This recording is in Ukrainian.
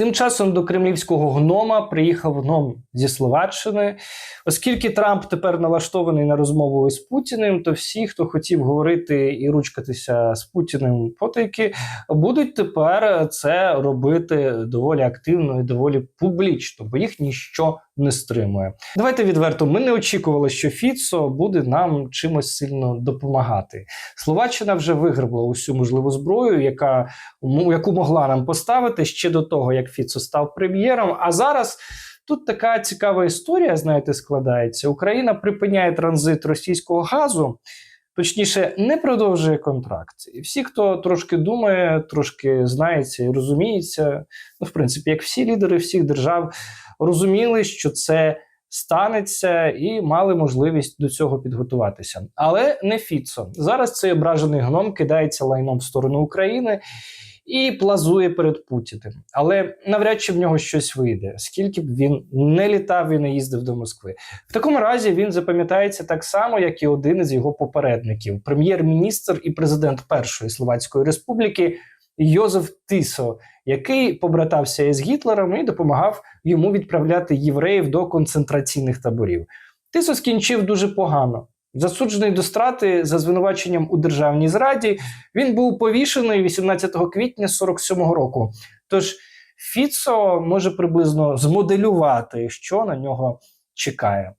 Тим часом до кремлівського гнома приїхав гном зі Словаччини. Оскільки Трамп тепер налаштований на розмову із Путіним, то всі, хто хотів говорити і ручкатися з Путіним потайки, будуть тепер це робити доволі активно і доволі публічно, бо їх ніщо не стримує. Давайте відверто. Ми не очікували, що Фіцо буде нам чимось сильно допомагати. Словаччина вже виграбла усю можливу зброю, яка яку могла нам поставити ще до того, як Фіцо став прем'єром. А зараз. Тут така цікава історія, знаєте, складається. Україна припиняє транзит російського газу, точніше, не продовжує контракт. І всі, хто трошки думає, трошки знається і розуміється, ну, в принципі, як всі лідери всіх держав, розуміли, що це станеться, і мали можливість до цього підготуватися. Але не Фіцо. Зараз цей ображений гном кидається лайном в сторону України і плазує перед Путіним. Але навряд чи в нього щось вийде, скільки б він не літав і не їздив до Москви. В такому разі він запам'ятається так само, як і один із його попередників, прем'єр-міністр і президент Першої Словацької Республіки Йозеф Тисо, який побратався із Гітлером і допомагав йому відправляти євреїв до концентраційних таборів. Тисо скінчив дуже погано. Засуджений до страти за звинуваченням у державній зраді, він був повішений 18 квітня 47-го року. Тож Фіцо може приблизно змоделювати, що на нього чекає.